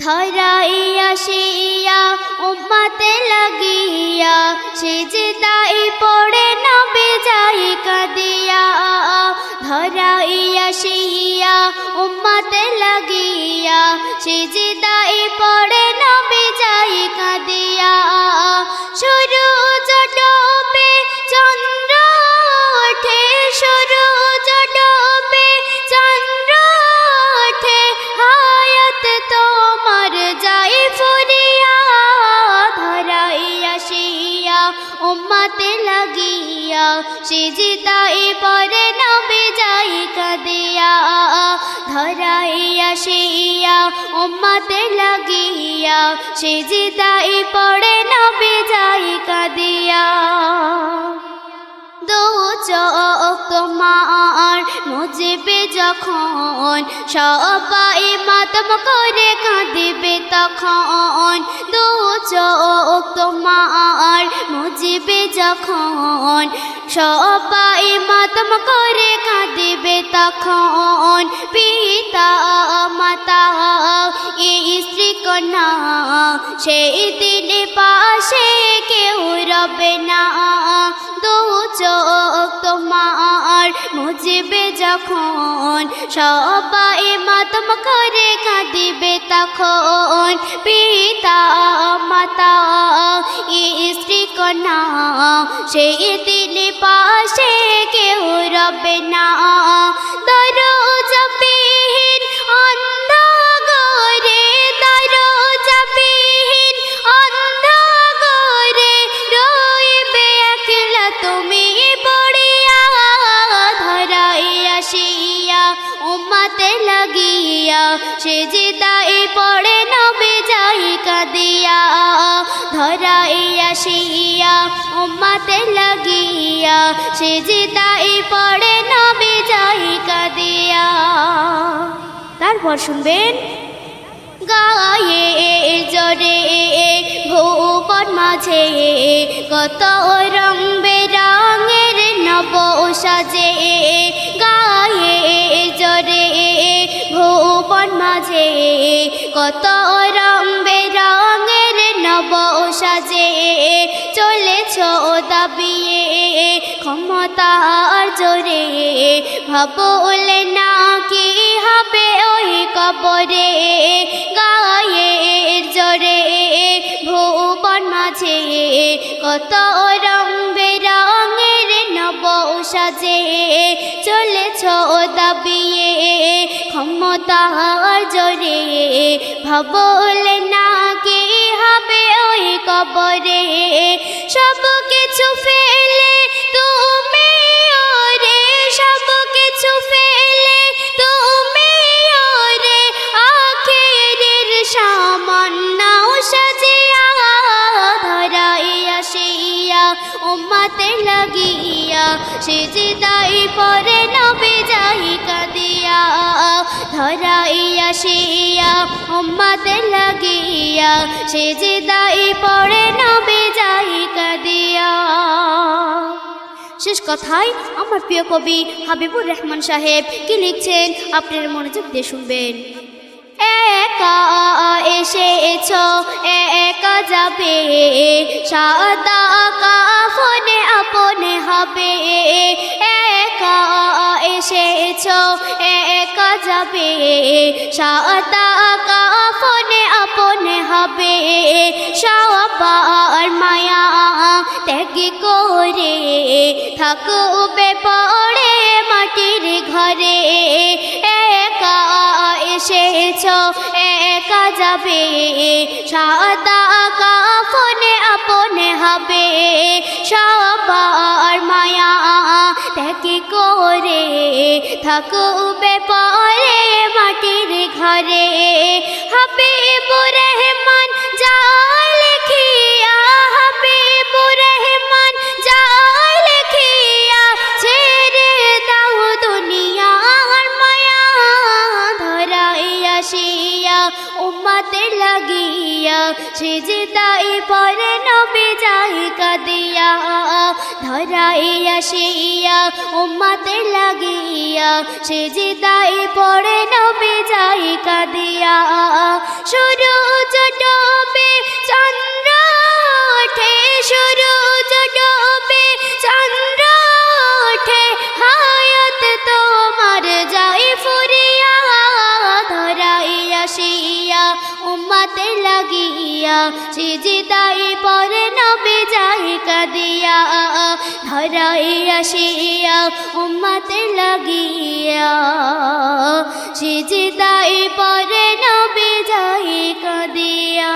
ধরাইয়া শিয়া, উম্মাতে লাগিয়া সিজদাই পড়ে নবে যাই কাদিয়া। ধরাইয়া শিয়া, উম্মাতে লাগিয়া সিজদাই পড়ে নবে যাই কাদিয়া। শুরু ডোবে সিজিদাই পরে নবে যাই কাদিয়া ধরাইয়া শিয়া উম্মাতে লাগিয়া সিজিদাই পড়ে নবে যাই কাদিয়া। দু তোমার মুজবে যখন সবাই মাতম করে কাঁদিবে তখন, দু চোখ তোমার মুজবে যখন সবাই মাতম করে কাঁদিবে তখন পিতা মাতা। স্ত্রী কন্যা, সেই দিনে পাশে কেউ রবে না। দু চোখ তোমার মুজবে যখন সবাই মাতম করে কাঁদিবে তখন পিতা মাতা কন্যা সেই দিনে পাশে কেউ রবে না। দরজাবিহীন অন্ধকারে দরজাবিহীন অন্ধকারে শিয়া উম্মাতে লাগিয়া সে জিদাই পড়ে নবে যাই কাদিয়া। তারপর শুনবেন, গায়ে জরে ভুবন মাঝে কত রং বেরঙের নব সাজে চলেছ দাবিয়ে ক্ষমতার জোরে। ভাবলে না কি হবে ওই কবরে। গায়ের জোরে ভুবন মাঝে, কত রং বেরঙের নব সাজে। চলেছ দাবিয়ে ক্ষমতার জোরে। ভাবলে না কবরে সব কিছু ফেলে শিয়া উম্মাতে লাগিয়া সিজিদাই পরে নবে যাই কাদিয়া। শেষ কথায় আমার প্রিয় কবি হাবিবুর রহমান সাহেব কি লিখছেন? আপনার মনোযোগ দিয়ে শুনবেন। একা এসেছ, একা যাবে, সাদা আপনে হবে। একা এসেছ একা যাবে? সাদা কাফনে আপনে হবে। সবার মায়া ত্যাগ করে থাকবে পড়ে মাটির ঘরে। একা এসেছ, একা যাবে। সাদা কাফনে আপনে হবে। থাকবে পরে মাটির ঘরে। হাবিবুর রহমান যায় লেখিয়া, হাবিবুর রহমান যায় লেখিয়া, ছেড়ে দাও দুনিয়ার মায়া শিয়া উম্মা উম্মাতে লাগিয়া, সিজদাই পরে নবে যাই কাদিয়া, ধরাই আসিয়া উম্মাতে লাগিয়া সে যে তাই পড়ে নবে যাই কাঁদিয়া। শুরু ডোবে লাগিয়া সিজিদাই পরে নবী যাই কাদিয়া ধরাই আসিয়া উম্মাতে লাগিয়া। সিজিদাই পরে নবী যাই কাদিয়া।